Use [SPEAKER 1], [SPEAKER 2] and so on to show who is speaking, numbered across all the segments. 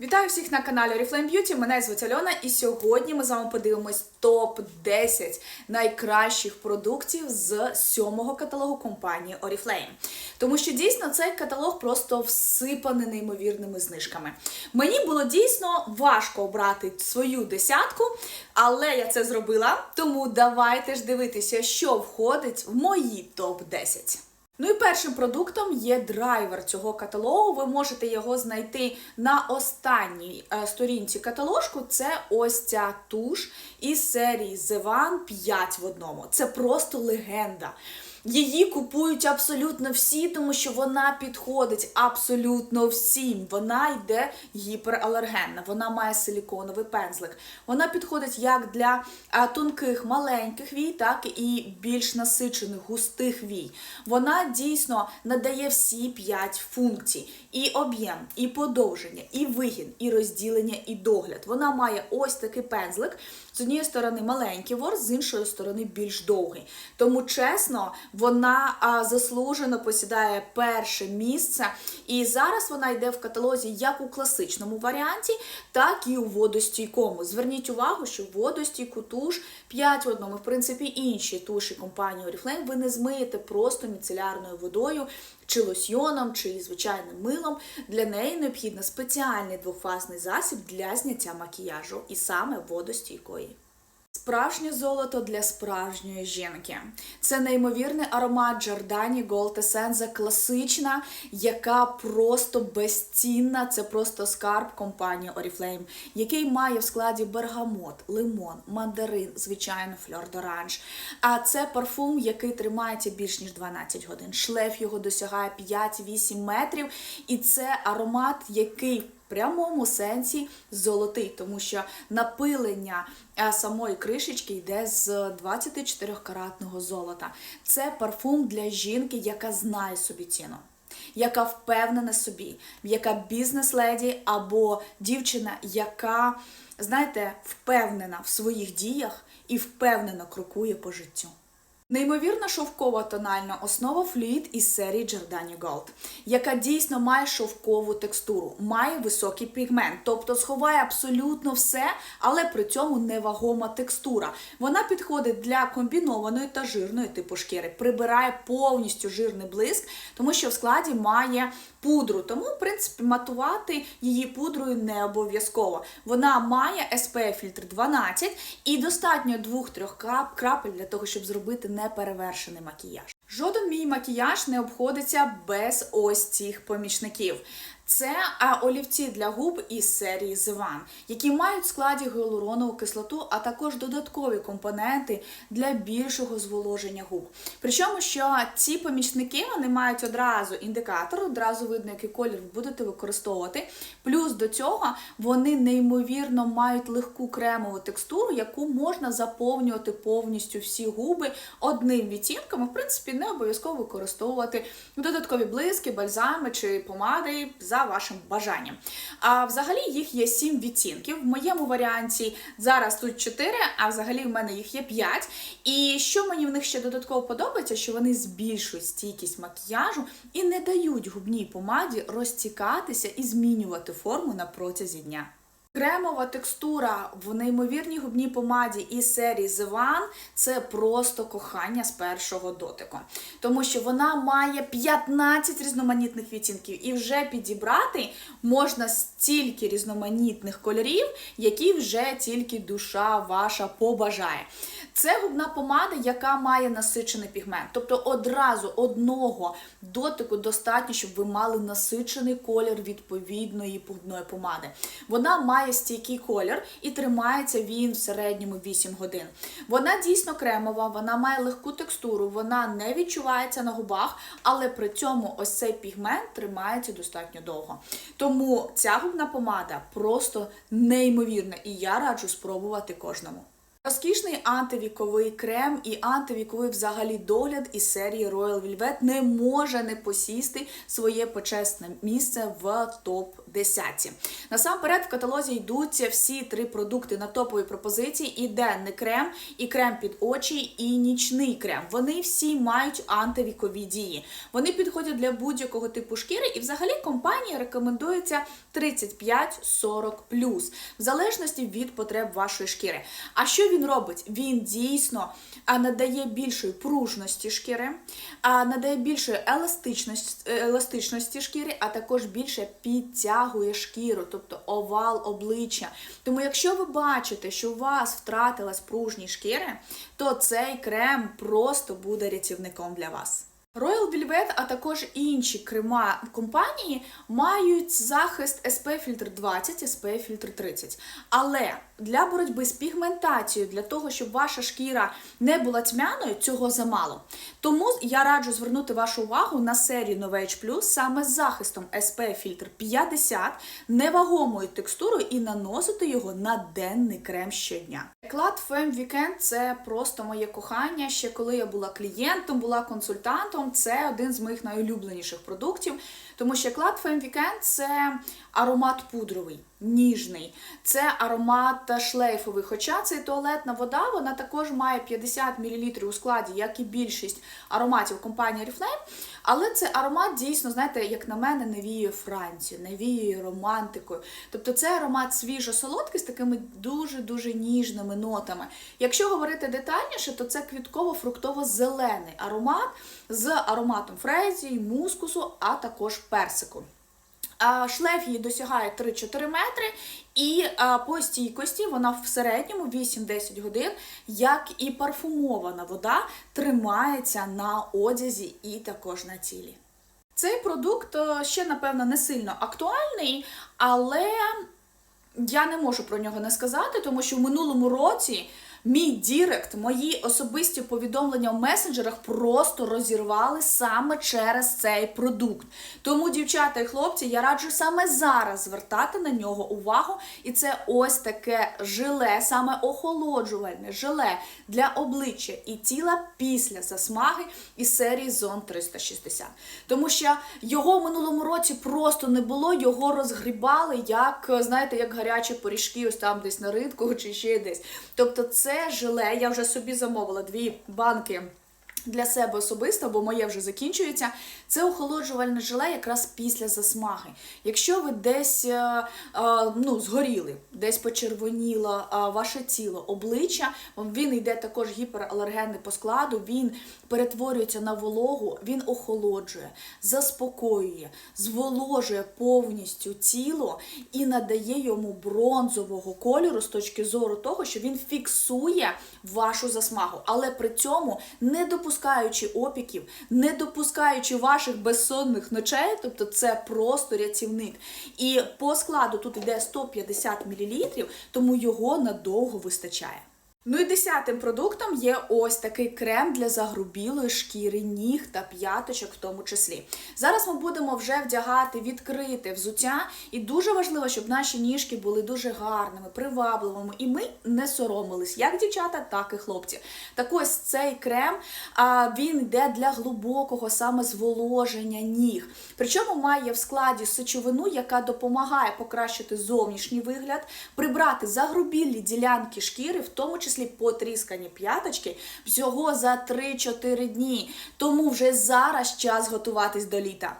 [SPEAKER 1] Вітаю всіх на каналі Oriflame Beauty. Мене звуть Альона, і сьогодні ми з вами подивимось топ 10 найкращих продуктів з сьомого каталогу компанії Oriflame. Тому що дійсно цей каталог просто всипаний неймовірними знижками. Мені було дійсно важко обрати свою десятку, але я це зробила. Тому давайте ж дивитися, що входить в мої топ 10 Ну і першим продуктом є драйвер цього каталогу. Ви можете його знайти на останній е, сторінці каталожку. Це ось ця туш із серії The One 5 в одному. Це просто легенда. Її купують абсолютно всі, тому що вона підходить абсолютно всім. Вона йде гіпералергенна, вона має силіконовий пензлик. Вона підходить як для тонких маленьких вій, так і більш насичених густих вій. Вона дійсно надає всі п'ять функцій: і об'єм, і подовження, і вигін, і розділення, і догляд. Вона має ось такий пензлик. З однієї сторони маленький ворс, з іншої сторони більш довгий. Тому чесно, вона заслужено посідає перше місце. І зараз вона йде в каталозі як у класичному варіанті, так і у водостійкому. Зверніть увагу, що водостійку туш 5 в одному, в принципі, інші туші компанії Oriflame ви не змиєте просто міцелярною водою. Чи лосьйоном, чи звичайним милом, для неї необхідно спеціальний двохфазний засіб для зняття макіяжу, і саме водостійкої. Справжнє золото для справжньої жінки. Це неймовірний аромат Giordani Gold Essence, класична, яка просто безцінна. Це просто скарб компанії Oriflame, який має в складі бергамот, лимон, мандарин, звичайно, фльор d'orange. А це парфум, який тримається більш ніж 12 годин. Шлейф його досягає 5-8 метрів, і це аромат, який прямому сенсі золотий, тому що напилення е, самої кришечки йде з 24-каратного золота. Це парфум для жінки, яка знає собі ціну. Яка впевнена собі, яка бізнес-леді або дівчина, яка, знаєте, впевнена в своїх діях і впевнено крокує по життю. Неймовірна шовкова тональна основа флюїд із серії Giordani Gold, яка дійсно має шовкову текстуру, має високий пігмент, тобто сховає абсолютно все, але при цьому невагома текстура. Вона підходить для комбінованої та жирної типу шкіри, прибирає повністю жирний блиск, тому що в складі має пудру. Тому, в принципі, матувати її пудрою не обов'язково. Вона має SPF фільтр 12 і достатньо 2-3 крапель для того, щоб зробити неперевершений макіяж. Жоден мій макіяж не обходиться без ось цих помічників. Це олівці для губ із серії The які мають в складі гіалуронову кислоту, а також додаткові компоненти для більшого зволоження губ. Причому, що ці помічники вони мають одразу індикатор, одразу видно, який колір ви будете використовувати. Плюс до цього вони неймовірно мають легку кремову текстуру, яку можна заповнювати повністю всі губи одним відтінком. В принципі, не обов'язково використовувати додаткові блиски, бальзами чи помади вашим бажанням. А взагалі їх є 7 відтінків. В моєму варіанті зараз тут 4, а взагалі в мене їх є 5. І що мені в них ще додатково подобається, що вони збільшують стійкість макіяжу і не дають губній помаді розтікатися і змінювати форму на протязі дня. Кремова текстура в неймовірній губній помаді із серії The One – це просто кохання з першого дотику. Тому що вона має 15 різноманітних відтінків, і вже підібрати можна стільки різноманітних кольорів, які вже тільки душа ваша побажає. Це губна помада, яка має насичений пігмент. Тобто одразу одного дотику достатньо, щоб ви мали насичений колір відповідної губної помади. Вона має стійкий колір і тримається він в середньому 8 годин. Вона дійсно кремова, вона має легку текстуру, вона не відчувається на губах, але при цьому ось цей пігмент тримається достатньо довго. Тому ця губна помада просто неймовірна, і я раджу спробувати кожному. Розкішний антивіковий крем і антивіковий взагалі догляд із серії Royal Velvet не може не посісти своє почесне місце в топ топ-10. Насамперед в каталозі йдуть всі три продукти на топові пропозиції: і денний крем, і крем під очі, і нічний крем. Вони всі мають антивікові дії. Вони підходять для будь-якого типу шкіри, і взагалі компанія рекомендується 35-40 в залежності від потреб вашої шкіри. А що він робить? Він дійсно надає більшої пружності шкіри, надає більшої еластичності, еластичності шкіри, а також більше підтягує шкіру, тобто овал обличчя. Тому, якщо ви бачите, що у вас втратилась пружність шкіри, то цей крем просто буде рятівником для вас. Royal Velvet, а також інші крема компанії мають захист SPF фільтр 20, SPF фільтр 30. Але для боротьби з пігментацією, для того, щоб ваша шкіра не була тьмяною, цього замало. Тому я раджу звернути вашу увагу на серію Novage Plus саме з захистом SPF фільтр 50, невагомою текстурою і наносити його на денний крем щодня. Клад Femme Weekend – це просто моє кохання. Ще коли я була клієнтом, була консультантом. Це один з моїх найулюбленіших продуктів, тому що Клад Femme Weekend – це аромат пудровий, ніжний, це аромат шлейфовий. Хоча цей туалетна вода вона також має 50 мл у складі, як і більшість ароматів компанії Oriflame. Але це аромат дійсно, знаєте, як на мене, навіює Францію, навіює романтикою. Тобто це аромат свіжо-солодкий з такими дуже-дуже ніжними нотами. Якщо говорити детальніше, то це квітково-фруктово-зелений аромат з ароматом фрезії, мускусу, а також персику. Шлейф її досягає 3-4 метри, і по стійкості вона в середньому 8-10 годин, як і парфумована вода, тримається на одязі і також на тілі. Цей продукт е, ще, напевно, не сильно актуальний, але я не можу про нього не сказати, тому що в минулому році мій Дірект, мої особисті повідомлення в месенджерах просто розірвали саме через цей продукт. Тому, дівчата і хлопці, я раджу саме зараз звертати на нього увагу. І це ось таке жиле, саме охолоджувальне жиле для обличчя і тіла після засмаги із серії Зон 360. Тому що його в минулому році просто не було, його розгрібали, як, знаєте, як гарячі поріжки, ось там десь на ринку чи ще десь. Тобто, це це желе, я вже собі замовила дві банки. Для себе особисто, бо моє вже закінчується, це охолоджувальне желе якраз після засмаги. Якщо ви десь е, е, ну, згоріли, десь почервоніло е, ваше тіло, обличчя, він йде також гіпералергенний по складу, він перетворюється на вологу, він охолоджує, заспокоює, зволожує повністю тіло і надає йому бронзового кольору з точки зору того, що він фіксує вашу засмагу, але при цьому не допускаючи опіків, не допускаючи ваших безсонних ночей, тобто це просто рятівник. І по складу тут йде 150 мл, тому його надовго вистачає. Ну і десятим продуктом є ось такий крем для загрубілої шкіри ніг та п'яточок в тому числі. Зараз ми будемо вже вдягати відкрите взуття, і дуже важливо, щоб наші ніжки були дуже гарними, привабливими, і ми не соромились, як дівчата, так і хлопці. Так ось цей крем він йде для глибокого саме зволоження ніг. Причому має в складі сечовину, яка допомагає покращити зовнішній вигляд, прибрати загрубілі ділянки шкіри, в тому числі числі потріскані п'яточки, всього за 3-4 дні. Тому вже зараз час готуватись до літа.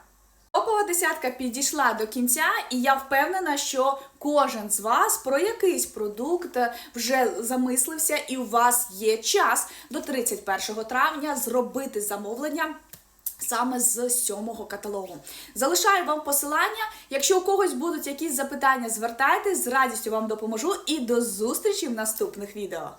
[SPEAKER 1] Опова десятка підійшла до кінця, і я впевнена, що кожен з вас про якийсь продукт вже замислився, і у вас є час до 31 травня зробити замовлення. Саме з сьомого каталогу. Залишаю вам посилання. Якщо у когось будуть якісь запитання, звертайтесь, з радістю вам допоможу і до зустрічі в наступних відео.